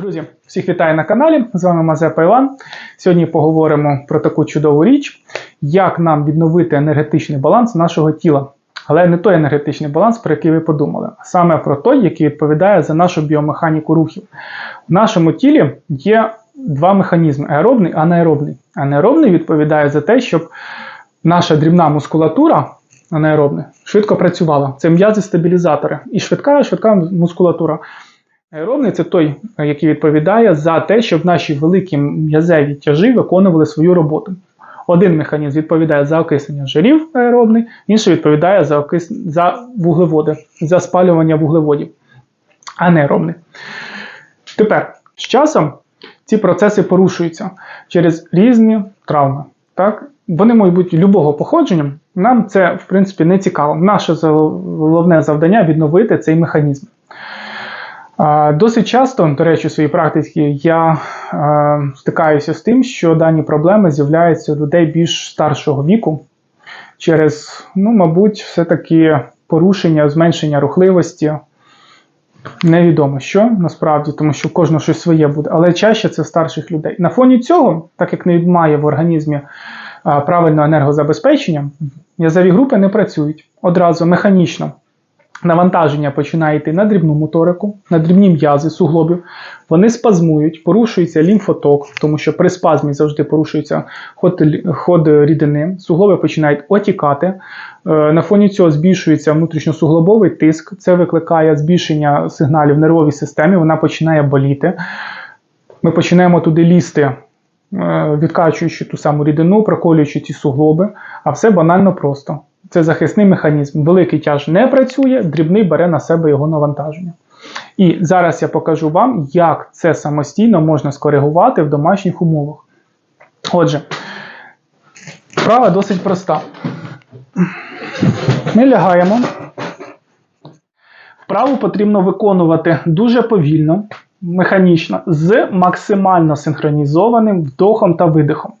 Друзі, всіх вітаю на каналі. З вами Мазепа Іван. Сьогодні поговоримо про таку чудову річ, як нам відновити енергетичний баланс нашого тіла. Але не той енергетичний баланс, про який ви подумали, а саме про той, який відповідає за нашу біомеханіку рухів. У нашому тілі є два механізми: аеробний і анаеробний. Анаеробний відповідає за те, щоб наша дрібна мускулатура анаеробна швидко працювала. Це м'язи-стабілізатори. І швидка швидка мускулатура. Аеробний це той, який відповідає за те, щоб наші великі м'язеві тяжі виконували свою роботу. Один механізм відповідає за окиснення жирів аеробний, інший відповідає за окис... за вуглеводи, за спалювання вуглеводів, анаеробний. Тепер з часом ці процеси порушуються через різні травми. Так? Вони можуть бути любого походження. Нам це, в принципі, не цікаво. Наше головне завдання відновити цей механізм. Досить часто, до речі, у своїй практиці я е, стикаюся з тим, що дані проблеми з'являються у людей більш старшого віку через, ну, мабуть, все-таки порушення, зменшення рухливості. Невідомо що насправді, тому що в кожного щось своє буде, але чаще це старших людей. На фоні цього, так як не має в організмі правильного енергозабезпечення, м'язові групи не працюють одразу механічно навантаження починає йти на дрібну моторику, на дрібні м'язи суглобів, вони спазмують, порушується лімфоток, тому що при спазмі завжди порушується ход, ход рідини, суглоби починають отікати. Е, на фоні цього збільшується внутрішньосуглобовий тиск, це викликає збільшення сигналів в нервовій системі, вона починає боліти. Ми починаємо туди лізти. Е, відкачуючи ту саму рідину, проколюючи ці суглоби, а все банально просто. Це захисний механізм. Великий тяж не працює, дрібний бере на себе його навантаження. І зараз я покажу вам, як це самостійно можна скоригувати в домашніх умовах. Отже, справа досить проста. Ми лягаємо. Вправу потрібно виконувати дуже повільно, механічно, з максимально синхронізованим вдохом та видихом.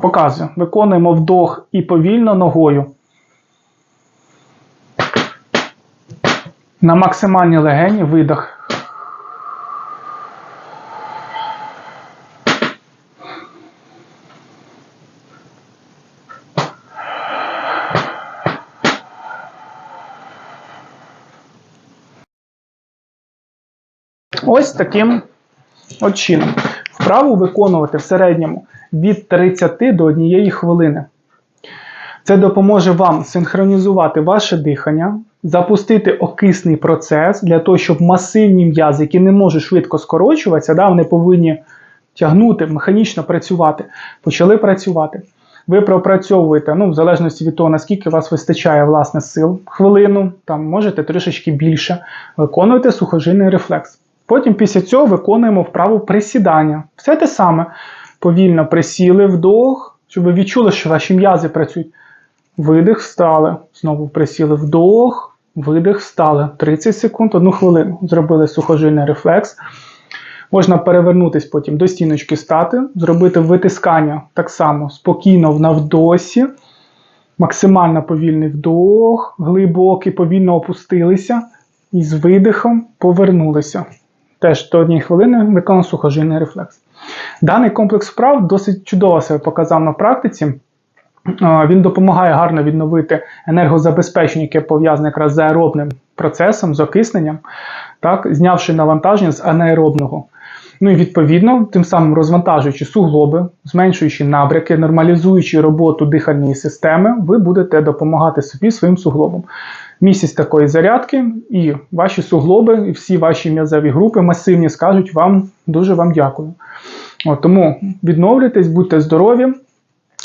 Показую. Виконуємо вдох і повільно ногою. На максимальній легені видох. Ось таким от чином. Вправу виконувати в середньому від 30 до 1 хвилини. Це допоможе вам синхронізувати ваше дихання, запустити окисний процес для того, щоб масивні м'язи, які не можуть швидко скорочуватися, да, вони повинні тягнути, механічно працювати, почали працювати. Ви пропрацьовуєте, ну, в залежності від того, наскільки у вас вистачає власне сил, хвилину, там можете трішечки більше, виконуєте сухожильний рефлекс. Потім після цього виконуємо вправу присідання. Все те саме. Повільно присіли вдох, щоб ви відчули, що ваші м'язи працюють. Видих, встали. Знову присіли вдох, видих, встали. 30 секунд, одну хвилину. Зробили сухожильний рефлекс. Можна перевернутись потім до стіночки стати, зробити витискання так само спокійно на вдосі. Максимально повільний вдох, глибокий, повільно опустилися. І з видихом повернулися. Теж до однієї хвилини виконав сухожильний рефлекс. Даний комплекс вправ досить чудово себе показав на практиці. Він допомагає гарно відновити енергозабезпечення, яке пов'язане якраз з аеробним процесом, з окисненням, так, знявши навантаження з анаеробного. Ну і відповідно, тим самим розвантажуючи суглоби, зменшуючи набряки, нормалізуючи роботу дихальної системи, ви будете допомагати собі своїм суглобам. Місяць такої зарядки, і ваші суглоби, і всі ваші м'язові групи масивні скажуть вам дуже вам дякую. От, Тому відновлюйтесь, будьте здорові.